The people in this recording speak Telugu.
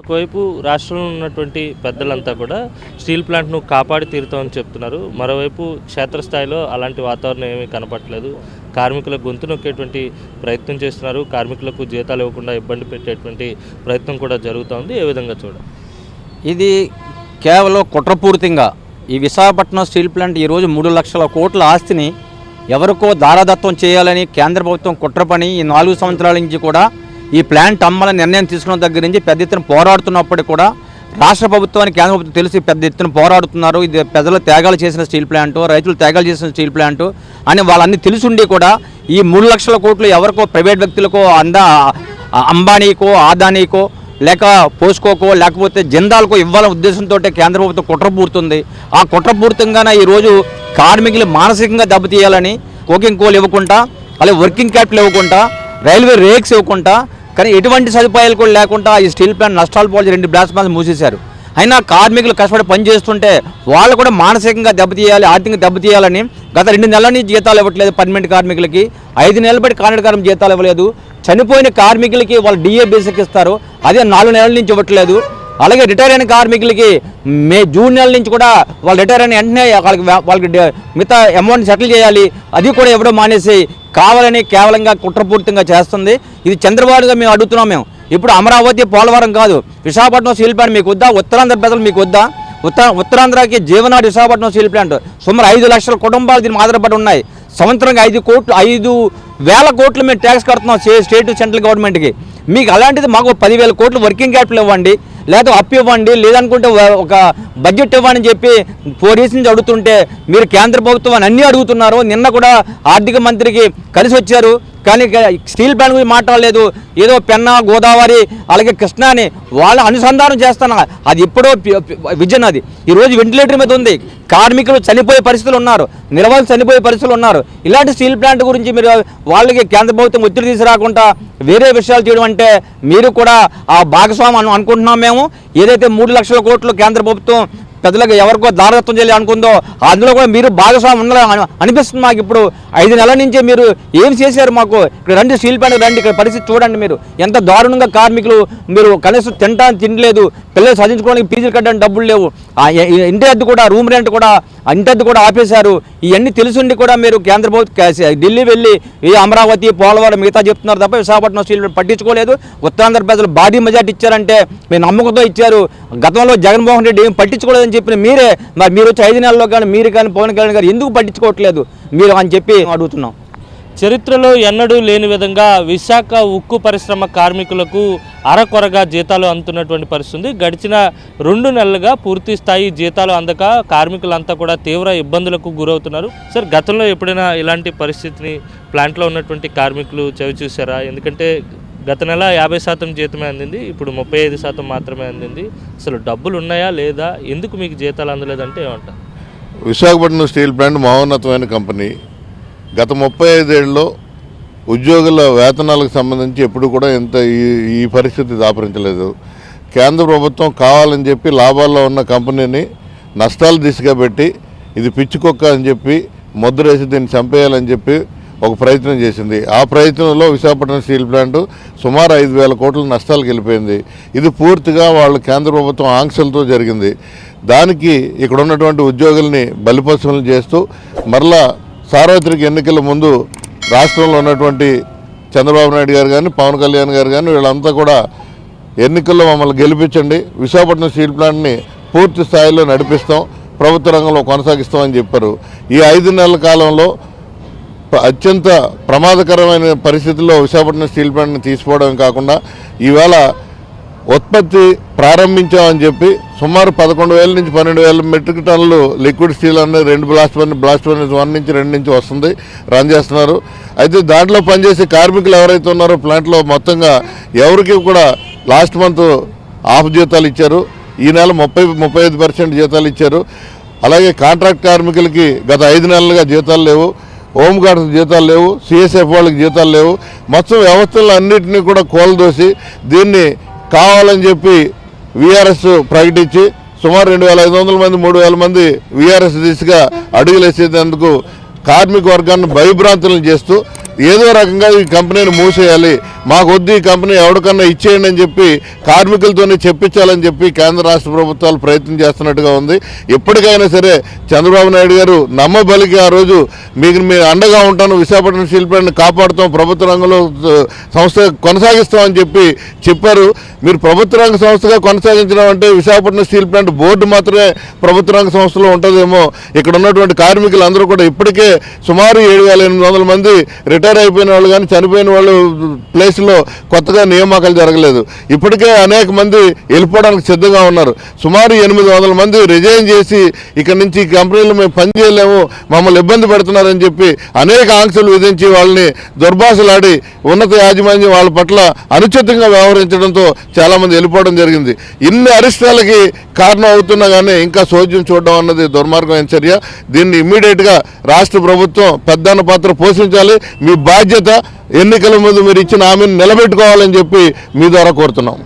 ఒకవైపు రాష్ట్రంలో ఉన్నటువంటి పెద్దలంతా కూడా స్టీల్ ప్లాంట్ను కాపాడి తీరుతామని చెప్తున్నారు. మరోవైపు క్షేత్రస్థాయిలో అలాంటి వాతావరణం ఏమీ కనపట్లేదు కార్మికుల గొంతు నొక్కేటువంటి ప్రయత్నం చేస్తున్నారు. కార్మికులకు జీతాలు ఇవ్వకుండా ఇబ్బంది పెట్టేటువంటి ప్రయత్నం కూడా జరుగుతోంది. ఏ విధంగా చూడ ఇది కేవలం కుట్రపూరితంగా ఈ విశాఖపట్నం స్టీల్ ప్లాంట్ ఈరోజు మూడు లక్షల కోట్ల ఆస్తిని ఎవరికో దారాదత్వం చేయాలని కేంద్ర ప్రభుత్వం కుట్ర పని ఈ నాలుగు సంవత్సరాల నుంచి కూడా ఈ ప్లాంట్ అమ్మాలని నిర్ణయం తీసుకున్న దగ్గర నుంచి పెద్ద ఎత్తున పోరాడుతున్నప్పటికీ కూడా రాష్ట్ర ప్రభుత్వానికి కేంద్ర ప్రభుత్వం తెలిసి పెద్ద ఎత్తున పోరాడుతున్నారు. ఇది ప్రజలు త్యాగాలు చేసిన స్టీల్ ప్లాంట్ రైతులు త్యాగాలు చేసిన స్టీల్ ప్లాంట్ అని వాళ్ళన్నీ తెలిసుండి కూడా ఈ మూడు లక్షల కోట్లు ఎవరికో ప్రైవేట్ వ్యక్తులకో అందా అంబానీకో ఆదానీకో లేక పోసుకోకో లేకపోతే జిందాల్కో ఇవ్వాలనే ఉద్దేశంతో కేంద్ర ప్రభుత్వం కుట్రపూరుతుంది. ఆ కుట్రపూరితంగానే ఈరోజు కార్మికులు మానసికంగా దెబ్బతీయాలని కోకింగ్ కోల్ ఇవ్వకుండా అలాగే వర్కింగ్ క్యాపిటల్ ఇవ్వకుండా రైల్వే రేక్స్ ఇవ్వకుండా కానీ ఎటువంటి సదుపాయాలు కూడా లేకుండా ఈ స్టీల్ ప్లాంట్ నష్టాలు పోల్చి రెండు బ్లాస్ట్ ప్లాంట్స్ మూసేశారు. అయినా కార్మికులు కష్టపడి పనిచేస్తుంటే వాళ్ళు కూడా మానసికంగా దెబ్బతీయాలి ఆర్థికంగా దెబ్బతీయాలని గత రెండు నెలల నుంచి జీతాలు ఇవ్వట్లేదు పర్మనెంట్ కార్మికులకి. ఐదు నెలల బట్టి కాంట్రాక్ట్ కార్మికులు జీతాలు ఇవ్వలేదు. చనిపోయిన కార్మికులకి వాళ్ళు డిఏ బేసిక్ ఇస్తారు. అదే నాలుగు నెలల నుంచి ఇవ్వట్లేదు. అలాగే రిటైర్ అయిన కార్మికులకి మే జూన్ నెల నుంచి కూడా వాళ్ళు రిటైర్ అయిన వెంటనే వాళ్ళకి వాళ్ళకి మిగతా అమౌంట్ సెటిల్ చేయాలి. అది కూడా ఇవ్వడం మానేసి కావాలని కేవలంగా కుట్రపూరితంగా చేస్తుంది. ఇది చంద్రబాబుగా మేము అడుగుతున్నాం మేము. ఇప్పుడు అమరావతి పోలవరం కాదు. విశాఖపట్నం స్టీల్ ప్లాంట్ మీకు వద్దా? ఉత్తరాంధ్ర ప్రజలు మీకు వద్దా? ఉత్తర ఉత్తరాంధ్రకి జీవనాడు విశాఖపట్నం స్టీల్ ప్లాంట్. సుమారు ఐదు లక్షల కుటుంబాలు దీని ఆధారపడి ఉన్నాయి. సంవత్సరంగా ఐదు కోట్లు ఐదు వేల కోట్లు మేము ట్యాక్స్ కడుతున్నాం స్టేట్ సెంట్రల్ గవర్నమెంట్కి. మీకు అలాంటిది మాకు పదివేల కోట్లు వర్కింగ్ క్యాపిటల్ ఇవ్వండి. లేదా అప్పు ఇవ్వండి లేదనుకుంటే ఒక బడ్జెట్ ఇవ్వని చెప్పి ఫోర్ ఇయర్స్ నుంచి అడుగుతుంటే మీరు కేంద్ర ప్రభుత్వాన్ని అన్నీ అడుగుతున్నారు. నిన్న కూడా ఆర్థిక మంత్రికి కలిసి వచ్చారు కానీ స్టీల్ ప్లాంట్ గురించి మాట్లాడలేదు. ఏదో పెన్నా గోదావరి అలాగే కృష్ణ అని వాళ్ళ అనుసంధానం చేస్తున్నా అది ఎప్పుడో విజన్ అది. ఈరోజు వెంటిలేటర్ మీద ఉంది. కార్మికులు చనిపోయే పరిస్థితులు ఉన్నారు. నిలవలు చనిపోయే పరిస్థితులు ఉన్నారు. ఇలాంటి స్టీల్ ప్లాంట్ గురించి మీరు వాళ్ళకి కేంద్ర ప్రభుత్వం ఒత్తిడి తీసుకురాకుండా వేరే విషయాలు చేయడం అంటే మీరు కూడా ఆ భాగస్వామి అను అనుకుంటున్నాం మేము. ఏదైతే మూడు లక్షల కోట్లు కేంద్ర ప్రభుత్వం పెద్దలకు ఎవరికో దారదత్వం చేయాలి అనుకుందో అందులో కూడా మీరు భాగస్వామి ఉండాలని అనిపిస్తుంది మాకు ఇప్పుడు. ఐదు నెలల నుంచి మీరు ఏం చేశారు మాకు? ఇక్కడ రండి స్టీల్ ప్లాంట్ రండి ఇక్కడ పరిస్థితి చూడండి మీరు. ఎంత దారుణంగా కార్మికులు మీరు కనీసం తినడానికి తినలేదు పిల్లలు చదివించుకోవడానికి ఫీజులు కట్టడానికి డబ్బులు లేవు. ఇంటి అద్దె కూడా రూమ్ రెంట్ కూడా ఇంటి అద్దె కూడా ఆపేశారు. ఇవన్నీ తెలుసుండి కూడా మీరు కేంద్ర ప్రభుత్వం ఢిల్లీ వెళ్ళి ఈ అమరావతి పోలవరం మిగతా చెప్తున్నారు తప్ప విశాఖపట్నం స్టీల్ ప్లాంట్ పట్టించుకోలేదు. ఉత్తరాంధ్ర ప్రజలు భారీ మెజార్టీ ఇచ్చారంటే మేము నమ్మకంతో ఇచ్చారు. గతంలో జగన్మోహన్ రెడ్డి ఏం పట్టించుకోలేదు అని చెప్పిన మీరే మరి మీరు వచ్చి ఐదు నెలల్లో కానీ మీరు కానీ పవన్ కళ్యాణ్ గారు ఎందుకు పట్టించుకోవట్లేదు? మీరు అని చెప్పి అడుగుతున్నాం. చరిత్రలో ఎన్నడూ లేని విధంగా విశాఖ ఉక్కు పరిశ్రమ కార్మికులకు అరకొరగా జీతాలు అందుతున్నటువంటి పరిస్థితి గడిచిన రెండు నెలలుగా పూర్తి స్థాయి జీతాలు అందక కార్మికులంతా కూడా తీవ్ర ఇబ్బందులకు గురవుతున్నారు. సార్ గతంలో ఎప్పుడైనా ఇలాంటి పరిస్థితిని ప్లాంట్లో ఉన్నటువంటి కార్మికులు చవి చూసారా ఎందుకంటే గత నెల యాభై శాతం జీతమే అందింది ఇప్పుడు ముప్పై ఐదు శాతం మాత్రమే అందింది. అసలు డబ్బులు ఉన్నాయా లేదా? ఎందుకు మీకు జీతాలు అందలేదంటే ఏమంటారు? విశాఖపట్నం స్టీల్ ప్లాంట్ మహోన్నతమైన కంపెనీ. గత ముప్పై ఐదేళ్ళలో ఉద్యోగుల వేతనాలకు సంబంధించి ఎప్పుడు కూడా ఇంత ఈ ఈ పరిస్థితి దాపరించలేదు. కేంద్ర ప్రభుత్వం కావాలని చెప్పి లాభాల్లో ఉన్న కంపెనీని నష్టాల దిశగా పెట్టి ఇది పిచ్చుకొక్క అని చెప్పి ముద్రేసి దీన్ని చంపేయాలని చెప్పి ఒక ప్రయత్నం చేసింది. ఆ ప్రయత్నంలో విశాఖపట్నం స్టీల్ ప్లాంట్ సుమారు ఐదు వేల కోట్ల నష్టాలకు వెళ్ళిపోయింది ఇది పూర్తిగా వాళ్ళు కేంద్ర ప్రభుత్వం ఆంక్షలతో జరిగింది. దానికి ఇక్కడ ఉన్నటువంటి ఉద్యోగుల్ని బలిపశువులను చేస్తూ మరలా సార్వత్రిక ఎన్నికల ముందు రాష్ట్రంలో ఉన్నటువంటి చంద్రబాబు నాయుడు గారు కానీ పవన్ కళ్యాణ్ గారు కానీ వీళ్ళంతా కూడా ఎన్నికల్లో మమ్మల్ని గెలిపించండి. విశాఖపట్నం స్టీల్ ప్లాంట్ని పూర్తి స్థాయిలో నడిపిస్తాం. ప్రభుత్వ రంగంలో కొనసాగిస్తామని చెప్పారు. ఈ ఐదు నెలల కాలంలో అత్యంత ప్రమాదకరమైన పరిస్థితుల్లో విశాఖపట్నం స్టీల్ ప్లాంట్ని తీసుకోవడం కాకుండా ఈవేళ ఉత్పత్తి ప్రారంభించామని చెప్పి సుమారు పదకొండు వేల నుంచి పన్నెండు వేల మెట్రిక్ టన్నులు లిక్విడ్ స్టీల్ అనేది రెండు blast one blast one one నుంచి రెండు నుంచి వస్తుంది రన్ చేస్తున్నారు. అయితే దాంట్లో పనిచేసే కార్మికులు ఎవరైతే ఉన్నారో ప్లాంట్లో మొత్తంగా ఎవరికి కూడా లాస్ట్ మంత్ ఆఫ్ జీతాలు ఇచ్చారు. ఈ నెల ముప్పై ముప్పై ఐదు పర్సెంట్ జీతాలు ఇచ్చారు. అలాగే కాంట్రాక్ట్ కార్మికులకి గత ఐదు నెలలుగా జీతాలు లేవు. హోంగార్డ్స్ జీతాలు లేవు సిఎస్ఎఫ్ వాళ్ళకి జీతాలు లేవు. మొత్తం వ్యవస్థలు అన్నింటినీ కూడా కోలదోసి దీన్ని కావాలని చెప్పి విఆర్ఎస్ ప్రకటించి సుమారు రెండు వేల ఐదు వందల మంది మూడు వేల మంది విఆర్ఎస్ దిశగా అడుగులేసేందుకు కార్మిక వర్గాన్ని భయభ్రాంతులను చేస్తూ ఏదో రకంగా ఈ కంపెనీని మూసేయాలి. మాకు వద్దు ఈ కంపెనీ ఎవరికన్నా ఇచ్చేయండి అని చెప్పి కార్మికులతోనే చెప్పించాలని చెప్పి కేంద్ర రాష్ట్ర ప్రభుత్వాలు ప్రయత్నం చేస్తున్నట్టుగా ఉంది. ఎప్పటికైనా సరే చంద్రబాబు నాయుడు గారు నమ్మబలికి ఆ రోజు మీకు మీరు అండగా ఉంటాను విశాఖపట్నం స్టీల్ ప్లాంట్ని కాపాడుతాం ప్రభుత్వ రంగంలో సంస్థ కొనసాగిస్తామని చెప్పి చెప్పారు. మీరు ప్రభుత్వ రంగ సంస్థగా కొనసాగించడం అంటే విశాఖపట్నం స్టీల్ ప్లాంట్ బోర్డు మాత్రమే ప్రభుత్వ రంగ సంస్థలో ఉంటుందేమో. ఇక్కడ ఉన్నటువంటి కార్మికులు అందరూ కూడా ఇప్పటికే సుమారు ఏడు వేల ఎనిమిది వందల మంది రిటైర్ అయిపోయిన వాళ్ళు కానీ చనిపోయిన వాళ్ళు ప్లేస్లో కొత్తగా నియామకాలు జరగలేదు. ఇప్పటికే అనేక మంది వెళ్ళిపోవడానికి సిద్ధంగా ఉన్నారు. సుమారు ఎనిమిది వందల మంది రిజైన్ చేసి ఇక్కడ నుంచి కంపెనీలు మేము పని చేయలేము మమ్మల్ని ఇబ్బంది పెడుతున్నారని చెప్పి అనేక ఆంక్షలు విధించి వాళ్ళని దుర్భాషలాడి ఉన్నత యాజమాన్యం వాళ్ళ పట్ల అనుచితంగా వ్యవహరించడంతో చాలామంది వెళ్ళిపోవడం జరిగింది. ఇన్ని అరిష్టాలకి కారణం అవుతున్నా కానీ ఇంకా సోద్యం చూడడం అన్నది దుర్మార్గమైన చర్య. దీన్ని ఇమ్మీడియట్గా రాష్ట్ర ప్రభుత్వం పెద్దన్న పాత్ర పోషించాలి. మీ బాధ్యత ఎన్నికల ముందు మీరు ఇచ్చిన హామీని నిలబెట్టుకోవాలని చెప్పి మీ ద్వారా కోరుతున్నాం.